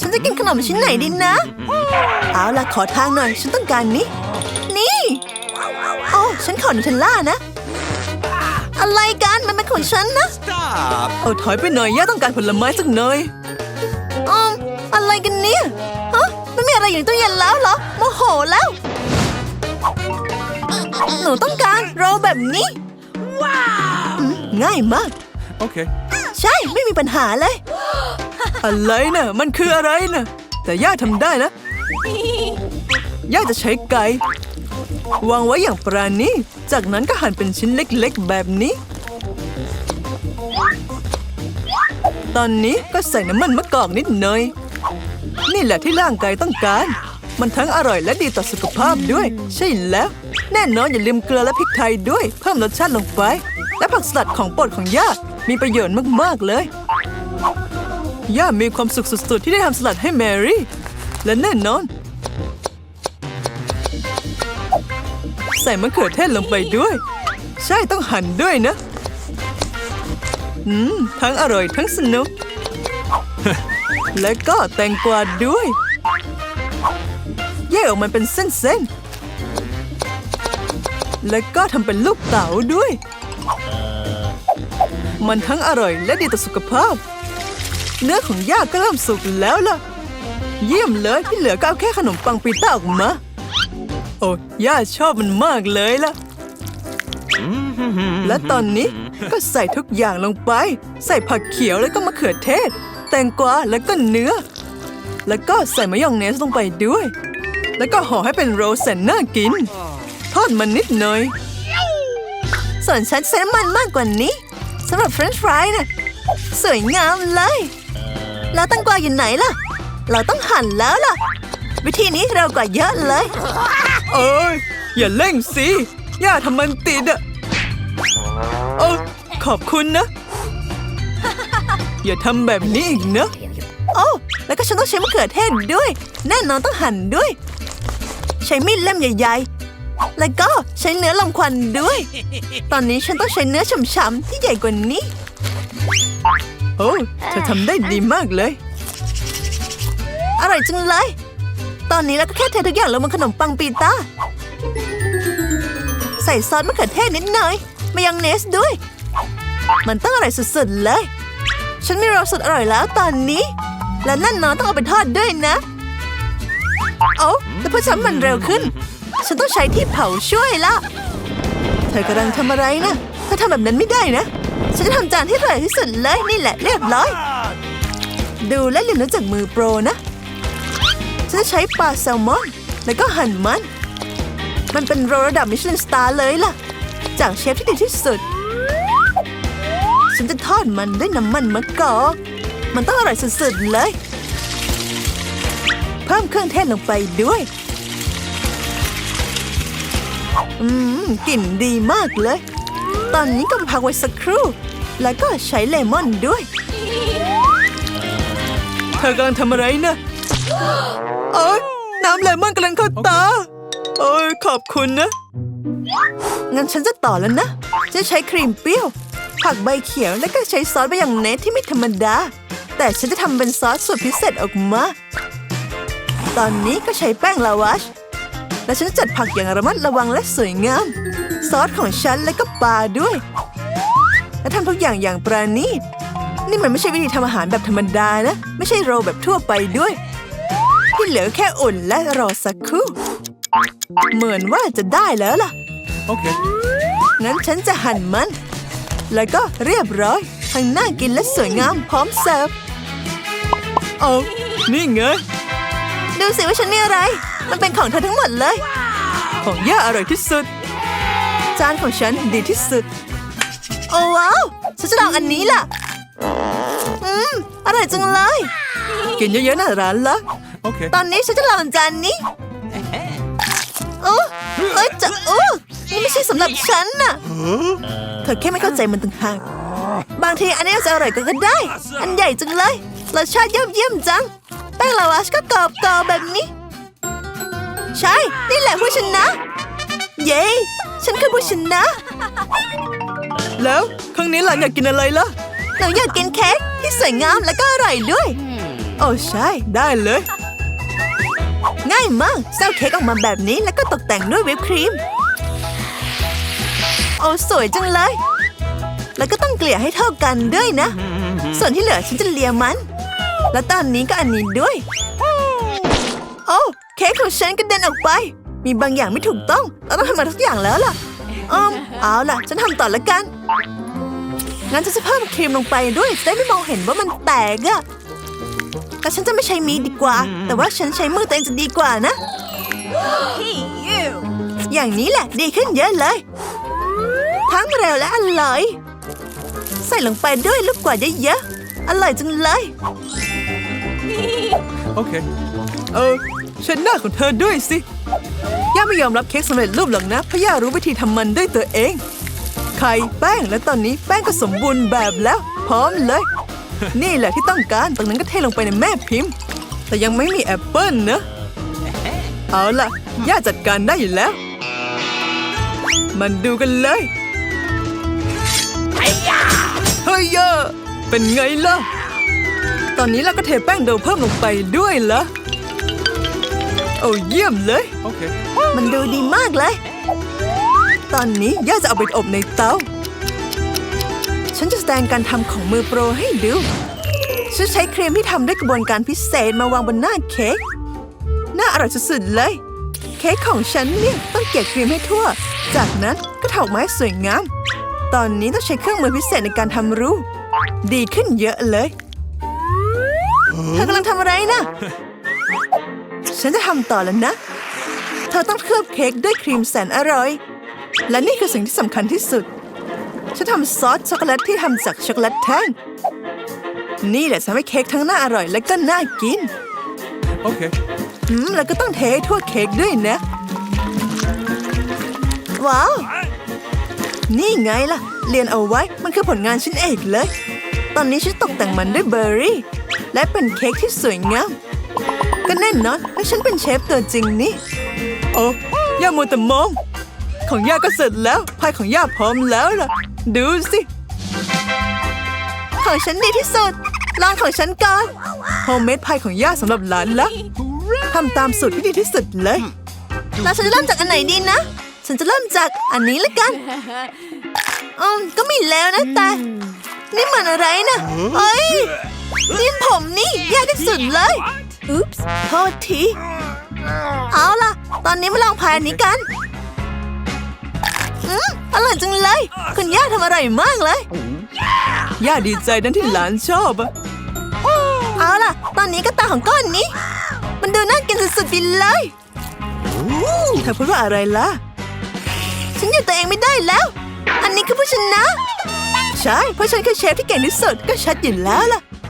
ฉันจะกินขนมชิ้นไหนดีนะ เอาล่ะขอทางหน่อย ฉันต้องการนี้ นี่โอ้ฉันขอนูเทลล่านะ อะไรกันมันเป็นของฉันนะ Stop! เอาถอยไปหน่อยย่าต้องการผลไม้สักหน่อยอืมอะไรกันเนี่ยฮะไม่มีอะไรอยู่ในตู้เย็นแล้วเหรอโมโหแล้ว หนูต้องการโรลแบบนี้ ว้าว ง่ายมาก Okay. ใช่ไม่มีปัญหาเลย อะไรนะมันคืออะไรนะแต่ย่าทำได้นะย่าจะใช้ไก่วางไว้อย่างปราณีจากนั้นก็หั่นเป็นชิ้นเล็กๆ แบบนี้ ตอนนี้ก็ใส่น้ำมันมะกอกนิดหน่อย นี่แหละที่ร่างกายต้องการ มันทั้งอร่อยและดีต่อสุขภาพด้วย ใช่แล้ว แน่นอนอย่าลืมเกลือและพริกไทยด้วย เพิ่มรสชาติลงไป และผักสลัดของโปรดของย่ามีประโยชน์มากๆเลย ย่ามีความสุขสุดๆ ที่ได้ทำสลัดให้แมรี่ และแน่นอน ใส่มะเขือเทศลงไปด้วย ใช่ต้องหั่นด้วยนะ อืม ทั้งอร่อยทั้งสนุก และก็แตงกวาด้วย แยกออกมาเป็นเส้นๆ แล้วก็ทำเป็นลูกเต๋าด้วย มันทั้งอร่อยและดีต่อสุขภาพ เนื้อของย่าก็เริ่มสุกแล้วล่ะ เยี่ยมเลยที่เหลือก็เอาแค่ขนมปังปีต้าออกมา โอ้ย่าชอบมันมากเลยล่ะ และตอนนี้ก็ใส่ทุกอย่างลงไป ใส่ผักเขียวแล้วก็มะเขือเทศ แตงกวาแล้วก็เนื้อ แล้วก็ใส่มายองเนสลงไปด้วย แล้วก็ห่อให้เป็นโรลแสนน่ากิน ทอดมันนิดหน่อยส่วนฉันใช้น้ำมันมากกว่านี้สำหรับเฟรนช์ฟรายนะสวยงามเลย แล้วแตังกวาอยู่ไหนล่ะ เราต้องหั่นแล้วล่ะ วิธีนี้เร็วกว่าเยอะเลย เอ้ยอย่าเร่งสิย่าทำมันติดอะเออขอบคุณนะ อย่าทำแบบนี้อีกนะโอ้แล้วก็ฉันต้องใช้มะเขือเทศด้วย แน่นอนต้องหั่นด้วย ใช้มีดเล่มใหญ่ ๆ แล้วก็ใช้เนื้อลมควันด้วย ตอนนี้ฉันต้องใช้เนื้อฉ่ำๆที่ใหญ่กว่านี้ โอ้เธอทำได้ดีมากเลย อร่อยจังเลย ตอนนี้เราก็แค่เททุกอย่างลงบนขนมปังปีต้า ใส่ซอสมะเขือเทศนิดหน่อย มายองเนสด้วย มันต้องอร่อยสุดๆเลย ฉันมีรสสุดอร่อยแล้วตอนนี้ และแน่นอนต้องเอาไปทอดด้วยนะ โอ้แต่พอฉันมันเร็วขึ้น ฉันต้องใช้ที่เผาช่วยละ เธอกำลังทำอะไรนะเธอทำแบบนั้นไม่ได้นะ ฉันจะทำจานที่อร่อยที่สุดเลยนี่แหละเรียบร้อย ดูและเรียนรู้จากมือโปรนะ ฉันจะใช้ปลาแซลมอน แล้วก็หั่นมัน มันเป็นโรระดับมิชลินสตาร์เลยล่ะ จากเชฟที่ดีที่สุด ฉันจะทอดมันด้วยน้ำมันมะกอกมันต้องอร่อยสุดๆเลย เพิ่มเครื่องเทศลงไปด้วยอืมกลิ่นดีมากเลย อนนี้ก็พักไว้สักครู่ แล้วก็ใช้เลมอนด้วย เธอกำลังทำอะไรนะโอ้ยน้ำเลมอนกำลังเข้าตาโอ้ยขอบคุณนะ งั้นฉันจะต่อแล้วนะ จะใช้ครีมเปรี้ยว ผักใบเขียวแล้วก็ใช้ซอสใบยองเนสที่ไม่ธรรมดา แต่ฉันจะทำเป็นซอสสูตรพิเศษออกมา ตอนนี้ก็ใช้แป้งลาวาช และฉันจะจัดผักอย่างระมัดระวังและสวยงาม ซอสของฉันและก็ปลาด้วย และทำทุกอย่างอย่างปราณีตนี่มันไม่ใช่วิธีทำอาหารแบบธรรมดานะ ไม่ใช่โรลแบบทั่วไปด้วย ที่เหลือแค่อุ่นและรอสักครู่ เหมือนว่าจะได้แล้วล่ะ Okay. งั้นฉันจะหั่นมัน แล้วก็เรียบร้อยทั้งน่ากินและสวยงามพร้อมเสิร์ฟ เอานี่ไง ดูสิว่าฉันมีอะไร มันเป็นของเธอทั้งหมดเลย ของย่าอร่อยที่สุด จานของฉันดีที่สุด โอ้ว้าวฉันจะลองอันนี้ล่ะ อืม อร่อยจังเลย กินเยอะๆนะร้านละ Okay. ตอนนี้ฉันจะลองจานนี้โอ้เอ้ยจะโอ้นี่ไม่ใช่สำหรับฉันน่ะ เธอแค่ไม่เข้าใจมันต่างหากบางทีอันนี้อาจจะอร่อยกว่าก็ได้ อันใหญ่จังเลยรสชาติยอดเยี่ยมจัง แป้งลาวาชก็กรอบๆแบบนี้ ใช่ นี่แหละผู้ชนะ เย้ ฉันคือผู้ชนะ แล้วครั้งนี้หลานอยากกินอะไรล่ะหนูอยากกินเค้กที่สวยงามและก็อร่อยด้วย โอ้ใช่ ได้เลย ง่ายมากเซลเค้กออกมาแบบนี้แล้วก็ตกแต่งด้วยวิปครีม โอ้สวยจังเลย แล้วก็ต้องเกลี่ยให้เท่ากันด้วยนะ ส่วนที่เหลือฉันจะเลียมัน แล้วตอนนี้ก็อันนี้ด้วย โอ้ เค้กของฉันกระเด็นออกไป มีบางอย่างไม่ถูกต้อง เราต้องทำมาทุกอย่างแล้วล่ะอืมเอาล่ะ ฉันทำต่อละกัน งั้นฉันจะเพิ่มครีมลงไปด้วยจะได้ไม่มองเห็นว่ามันแตกอะแต่ฉันจะไม่ใช้มีดดีกว่า แต่ว่าฉันใช้มือตัวเองจะดีกว่านะ อย่างนี้แหละดีขึ้นเยอะเลย ทั้งเร็วและอร่อย ใส่ลงไปด้วยลูกกวาดเยอะๆอร่อยจังเลย โอเค เออ ฉันหน้าของเธอด้วยสิ ย่าไม่ยอมรับเค้กสำเร็จรูปหรอกนะ เพราะย่ารู้วิธีทำมันด้วยตัวเอง ไข่แป้งและตอนนี้แป้งก็สมบูรณ์แบบแล้ว พร้อมเลย นี่แหละที่ต้องการตรงนั้นก็เทลงไปในแม่พิมพ์ แต่ยังไม่มีแอปเปิลนะ เอาล่ะ ย่าจัดการได้อยู่แล้ว มันดูกันเลยเฮ้ยย่าเป็นไงล่ะ ตอนนี้เราก็เทแป้งโดเพิ่มลงไปด้วยเหรอ โอ้เยี่ยมเลย โอเค มันดูดีมากเลย ตอนนี้ย่าจะเอาไปอบในเตา ฉันจะแสดงการทำของมือโปรให้ดู ฉันใช้ครีมที่ทำด้วยกระบวนการพิเศษมาวางบนหน้าเค้ก น่าอร่อยสุดๆเลย เค้กของฉันเนี่ยต้องเกลี่ยครีมให้ทั่ว จากนั้นก็ถอกไม้สวยงาม ตอนนี้ต้องใช้เครื่องมือพิเศษในการทำรูปดีขึ้นเยอะเลย เธอกำลังทำอะไรนะ ฉันจะทำต่อแล้วนะ เธอต้องเคลือบเค้กด้วยครีมแสนอร่อย และนี่คือสิ่งที่สำคัญที่สุด ฉันทำซอสช็อกโกแลตที่ทำจากช็อกโกแลตแท่ง นี่แหละทำให้เค้กทั้งน่าอร่อยและก็น่ากิน โอเค อืม แล้วก็ต้องเทให้ทั่วเค้กด้วยนะ ว้าว นี่ไงล่ะ เรียนเอาไว้ มันคือผลงานชิ้นเอกเลย ตอนนี้ฉันตกแต่งมันด้วยเบอร์รี่ และเป็นเค้กที่สวยงาม ก็แน่นอนว่าฉันเป็นเชฟตัวจริงนี่ โอ้ย่ามัวแต่มอง ของย่าก็เสร็จแล้วพายของย่าพร้อมแล้วล่ะ ดูสิ ของฉันดีที่สุดลองของฉันก่อนโฮมเมดพายของย่าสำหรับหลานแล้วทำตามสูตรที่ดีที่สุดเลยแล้วฉันจะเริ่มจากอันไหนดีนะ ฉันจะเริ่มจากอันนี้ละกันอืมก็ไม่แล้วนะแต่ นี่มันอะไรนะเอ้ยนี่ผมนี่แย่ที่สุดเลย อุ๊ปส์โทษที เอาล่ะ ตอนนี้มาลองพายอันนี้กันอืมอร่อยจังเลย คุณย่าทำอร่อยมากเลย ย่าดีใจนั้นที่หลานชอบอะเอาล่ะ ตอนนี้ก็ตาของก้อนนี้ มันดูน่ากินสุดๆไปเลยเธอพูดว่าอะไรล่ะ ฉันอยู่ตัวเองไม่ได้แล้ว อันนี้คือผู้ชนะ ใช่ เพราะฉันคือเชฟที่เก่งที่สุดก็ชัดอยู่แล้วล่ะ